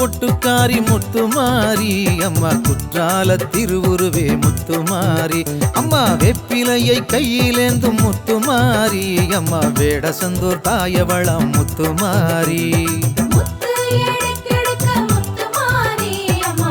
பொட்டுக்காரி முத்துமாரி அம்மா குற்றால திருவுருவே முத்துமாரி அம்மா வெப்பிலையை கையிலேந்தும் முத்துமாரி அம்மா வேடசந்தூர் தாயவளம் முத்துமாரி. முத்து எடுக்கெடுக்க முத்துமாரி அம்மா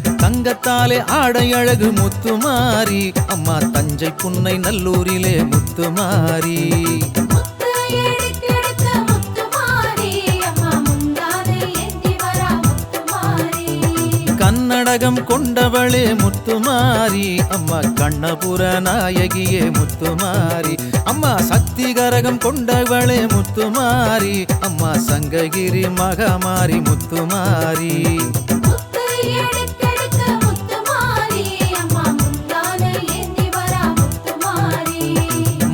தங்கத்தாலே ஆடை அழகு முத்துமாரி அம்மா தஞ்சை புன்னை நல்லூரிலே முத்துமாரி கன்னடகம் கொண்டவளே முத்துமாரி அம்மா கண்ணபுர நாயகியே முத்துமாரி அம்மா சக்தி கரகம் கொண்டவளே முத்துமாரி அம்மா சங்ககிரி மகமாரி முத்துமாரி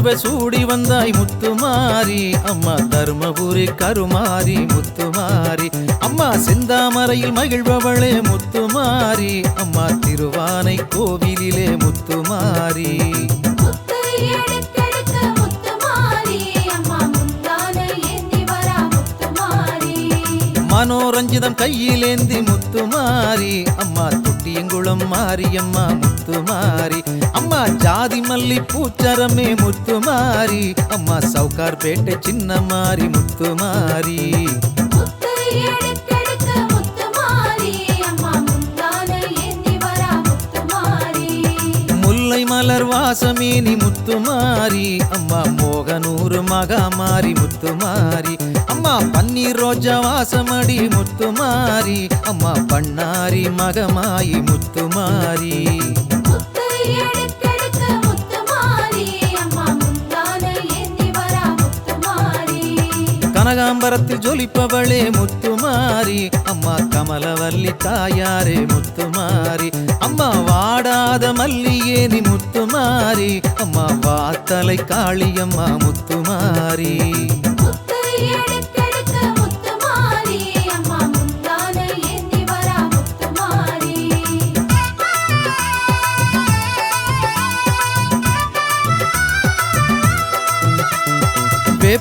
தாழம்பூவை சூடி வந்தாய் முத்துமாரி அம்மா தருமபுரி கருமாரி முத்துமாரி அம்மா செந்தாமரையில் மகிழ்பவளே முத்துமாரி அம்மா திருவானை கோவிலிலே முத்துமாரி மனோரஞ்சிதம் கையிலேந்தி முத்துமாரி அம்மா தொட்டியங்குளம் மாரியம்மா முத்துமாரி அம்மா ஜாதி மல்லி பூச்சரமே முத்துமாரி அம்மா சவுகார்பேட்டை சின்னமாரி முத்துமாரி முத்து எடுக்கெடுக்க மாலை மலர் வாசமேனி முத்துமாரி அம்மா மோகனூறு மகாமாரி முத்துமாரி அம்மா பன்னீர் ரோஜா வாசமடி முத்துமாரி அம்மா பண்ணாரி மகமாயி முத்துமாரி கனகாம்பரத்தில் ஜொலிப்பவளே முத்துமாரி. அம்மா கமலவல்லி தாயாரே முத்துமாரி. அம்மா வாடாத மல்லியே நீ முத்துமாரி. அம்மா வாத்தலை காளியம்மா முத்துமாரி.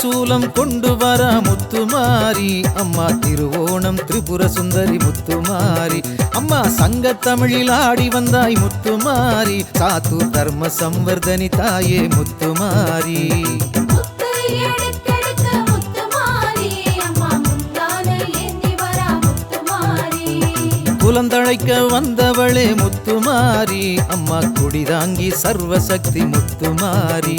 திருசூலம் கொண்டு வர முத்துமாரி. அம்மா திருவோணம் திரிபுர சுந்தரி முத்துமாரி. அம்மா சங்க தமிழில் ஆடி வந்தாய் முத்துமாரி. சாத்தூர் தர்ம சம்வர்தனி தாயே முத்துமாரி. குலந்தழைக்க வந்தவளே முத்துமாரி. அம்மா குடிதாங்கி சர்வசக்தி முத்துமாரி.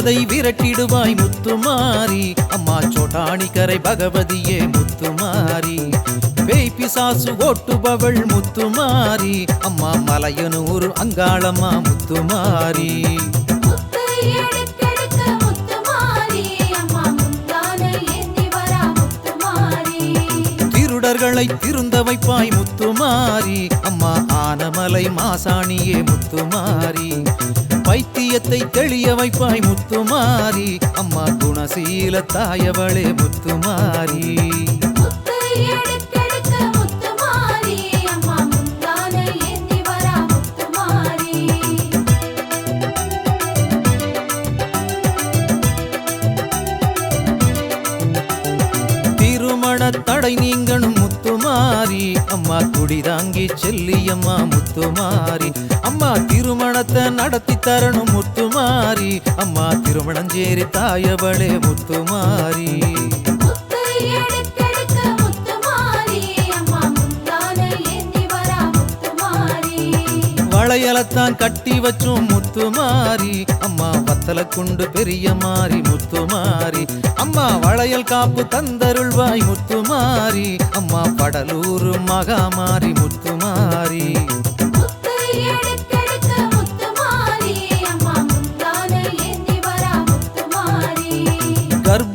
ஏவலதை விரட்டிடுவாய் முத்துமாரி அம்மா சோட்டாணிக்கரை பகவதியே முத்துமாரி பேய் பிசாசு ஓட்டுபவள் முத்துமாரி அம்மா மலையனூர் அங்காளம்மா முத்துமாரி திருடர்களை திருந்த வைப்பாய் முத்துமாரி அம்மா ஆனமலை மாசாணியே முத்துமாரி பைத்தியத்தை தெளிய வைப்பாய் முத்துமாரி அம்மா குணசீல தாயவளே முத்துமாரி முத்து எடுக்கெடுக்க முத்துமாரி அம்மா முந்தானை ஏந்தி வரா திருமண தடை நீங்கணும் முத்துமாரி அம்மா குடிதாங்கி செல்லியம்மா நடத்தி தரணும் முத்துமாரி. அம்மா திருமணஞ்சேரி தாயவளே முத்துமாரி. முத்து எடுக்கெடுக்க முத்துமாரி. அம்மா முந்தானை ஏந்தி வரா முத்துமாரி. வளையலத்தான் கட்டி வச்சோம் முத்துமாரி. அம்மா வத்தல குண்டு பெரிய மாறி முத்துமாரி.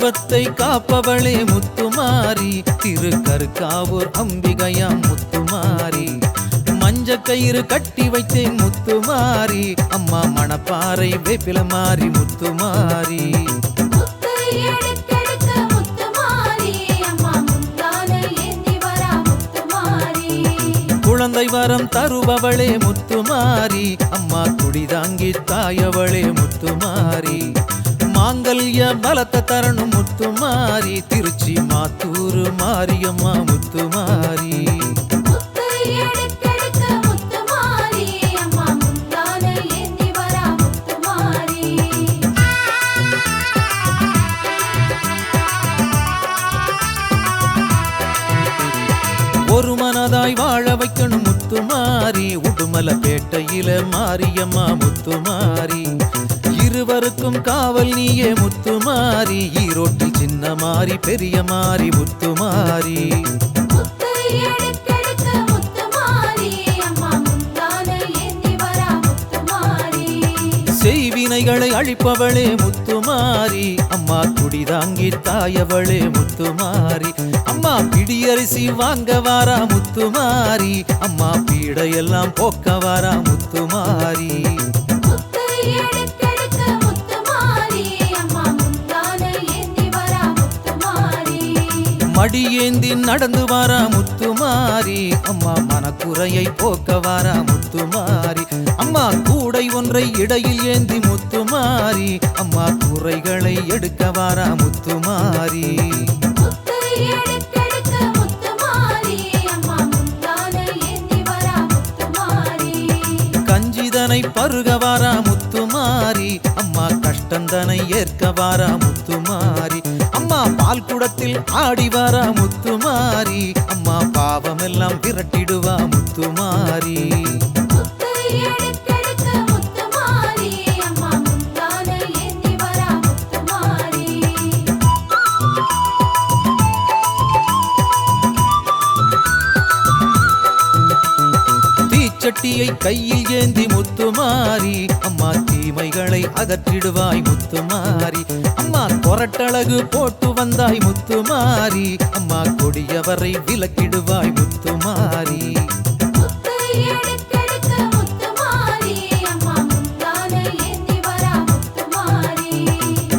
கர்ப்பத்தை காப்பவளே முத்துமாரி. திருக்கருக்காவூர் அம்பிகையாம் முத்துமாரி. மஞ்ச கயிறு கட்டி வைத்தேன் முத்துமாரி. அம்மா மணப்பாறை வேப்பில மாறி முத்துமாரி. குழந்தை வரம் தருபவளே முத்துமாரி. அம்மா குடிதாங்கி தாயவளே முத்துமாரி. மாங்கல்ய பலத்த தரணும் முத்துமாரி திருச்சி மாத்தூர் மாரியம்மா முத்துமாரி ஒரு மனதாய் வாழ வைக்கணும் முத்துமாரி உடுமல பேட்டையில மாரியம்மா முத்துமாரி இருவருக்கும் காவல் நீயே முத்துமாரி. ஈரோட்டில் சின்ன மாறி பெரிய மாறி முத்துமாரி செய்வினைகளை அழிப்பவளே முத்துமாரி அம்மா குடிதாங்கி தாயவளே முத்துமாரி அம்மா பிடியரிசி வாங்க வாரா முத்துமாரி அம்மா பீடையெல்லாம் போக்க வாரா முத்துமாரி மடியேந்தி நடந்து வாரா முத்துமாரி. அம்மா மனக்குறையை போக்க வாரா முத்துமாரி. அம்மா கூடை ஒன்றை இடையில் ஏந்தி முத்துமாரி. அம்மா குறைகளை எடுக்க வாரா முத்துமாரி. கஞ்சிதனை பருக வாரா முத்துமாரி. அம்மா கஷ்டந்தனை ஏற்க வாரா முத்துமாரி. அம்மா பால் குடத்தில் ஆடி வர முத்துமாரி. அம்மா பாவமெல்லாம் விரட்டிடுவா முத்துமாரி. முத்து முத்துமாரி அம்மா கையில் ஏந்தி முத்துமாரி. அம்மா தீமைகளை அகற்றிடுவாய் முத்துமாரி. அம்மா கொரட்டழகு போட்டு வந்தாய் முத்துமாரி. அம்மா கொடியவரை விலக்கிடுவாய் முத்துமாரி.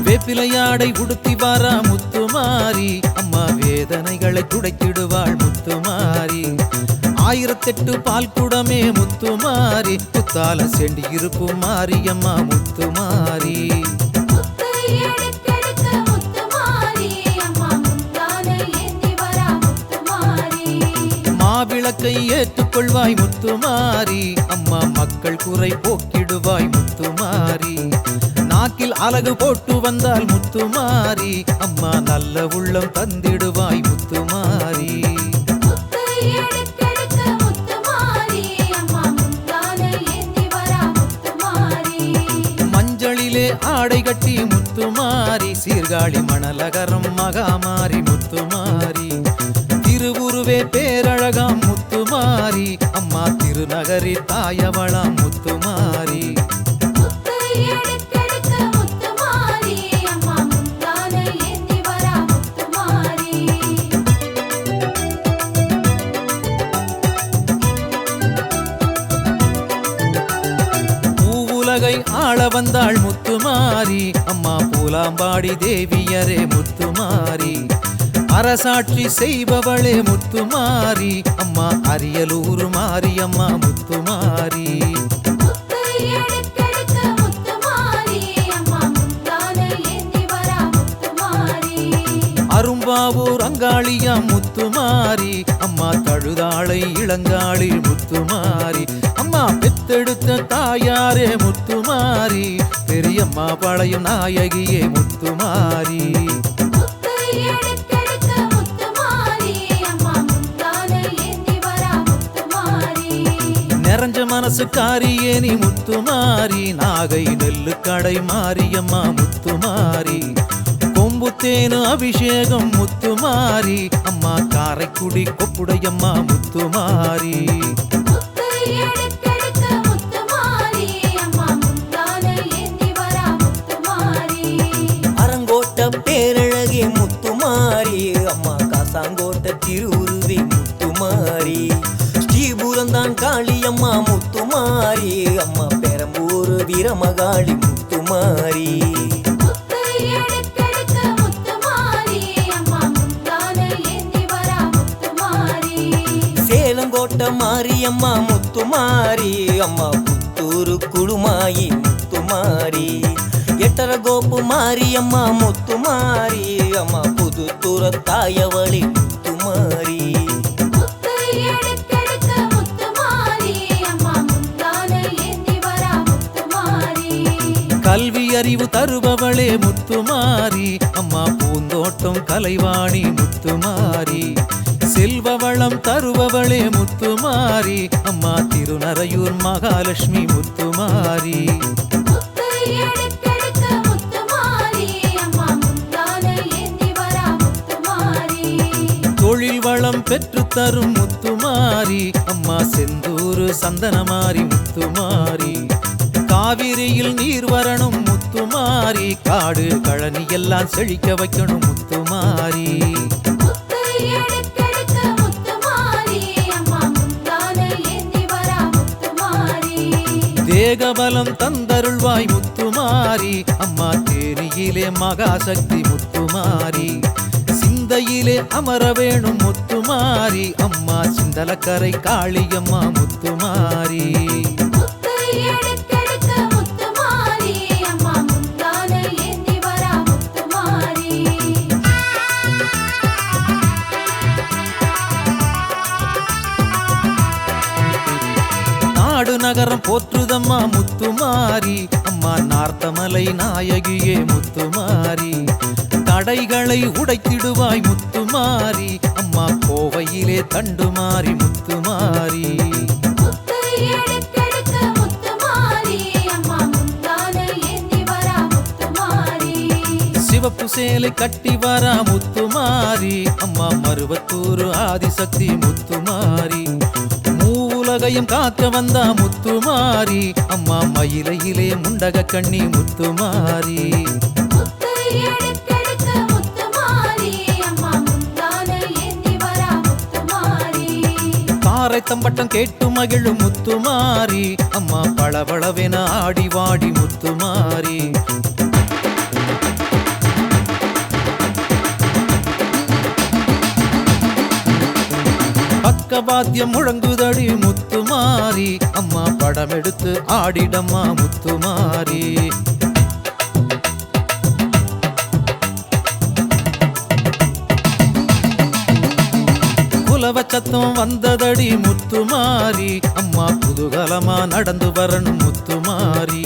வேப்பிலையாடை உடுத்தி வாரா முத்துமாரி. அம்மா வேதனைகளை துடைத்திடுவாள் முத்துமாரி. ஆயிரத்தெட்டு பால் குடமே முத்துமாரி. புத்தால செண்டி இருப்பும் மாரியம்மா முத்துமாரி. மாவிளக்கை ஏற்றுக்கொள்வாய் முத்துமாரி. அம்மா மக்கள் குறை போக்கிடுவாய் முத்துமாரி. நாக்கில் அழகு போட்டு வந்தால் முத்துமாரி. அம்மா நல்ல உள்ளம் தந்திடுவாய் முத்துமாரி. மஞ்சளிலே ஆடை கட்டி முத்துமாரி. சீர்காழி மணலகரம் மகாமாரி முத்துமாரி. திருவுருவே பேரழகாம் முத்துமாரி அம்மா திருநகரி தாயவளாம் முத்துமாரி பூவுலகை ஆள வந்தாள் முத்துமாரி அம்மா பூலாம்பாடி தேவியரே முத்துமாரி அரசாட்சி செய்பவளே முத்துமாரி அம்மா அரியலூர் முத்துமாரி அம்மா முத்துமாரி அரும்பாவூர் அங்காளியா முத்துமாரி அம்மா தழுதாளை இளங்காளி முத்துமாரி அம்மா பெத்தெடுத்த தாயாரே முத்துமாரி பெரியம்மா பழையும் நாயகியே முத்துமாரி மனசுக்காரியே நீ முத்துமாரி நாகை நெல்லு கடை மாரியம்மா முத்துமாரி கொம்புத்தேனு அபிஷேகம் முத்துமாரி அம்மா காரைக்குடி கொப்புடையம்மா முத்துமாரி முத்து எடுக்கெடுக்க முத்துமாரி அம்மா முந்தானை ஏந்தி வரா முத்துமாரி அரங்கோட்ட பேரழகே முத்துமாரி அம்மா காசாங்கோட்ட திருவுருவி முத்துமாரி முத்துமாரி அம்மா பெரம்பூர் வீரமகாளி முத்துமாரி சேலங்கோட்ட மாரியம்மா முத்துமாரி அம்மா புத்தூரு குழுமாயி முத்துமாரி எட்டர கோப்பு மாரியம்மா முத்துமாரி அம்மா புதுத்துற தாயவளி முத்துமாரி அறிவு தருபவளே முத்துமாரி. அம்மா பூந்தோட்டம் கலைவாணி முத்துமாரி. செல்வ வளம் தருபவளே முத்துமாரி. அம்மா திருநரையூர் மகாலட்சுமி முத்துமாரி. தொழில் வளம் பெற்று தரும் முத்துமாரி. அம்மா செந்தூர் சந்தனமாரி முத்துமாரி. காவிரியில் நீர் வரணும் முத்துமாரி காடு கழனி எல்லாம் செழிக்க வைக்கணும் முத்துமாரி தேகபலம் தந்தருள்வாய் முத்துமாரி அம்மா தேனியிலே மகாசக்தி முத்துமாரி சிந்தையிலே அமர வேணும் முத்துமாரி அம்மா சிந்தலக்கரை காளியம்மா முத்துமாரி நகரம் போற்றுதம்மா முத்துமாரி அம்மா நார்த்தமலை நாயகியே முத்துமாரி தடைகளை உடைத்திடுவாய் முத்துமாரி அம்மா கோவையிலே வரா முத்துமாரி சிவப்பு சேலை கட்டி வரா முத்துமாரி அம்மா மருவத்தூர் ஆதிசக்தி முத்துமாரி மூலகையும் காக்க வந்தா முத்துமாரி அம்மா மயிலையிலே முண்டக கண்ணி முத்துமாரி தம்பட்டம் கேட்டு மகிழும் முத்துமாரி அம்மா பளபளவென ஆடி வாடி முத்துமாரி பக்கவாத்தியம் முழங்குதடி முத்துமாரி அம்மா படம் எடுத்து ஆடிடம்மா முத்துமாரி குலவ சத்தம் வந்ததடி முத்துமாரி அம்மா புதுகலமா நடந்து வரணும் முத்துமாரி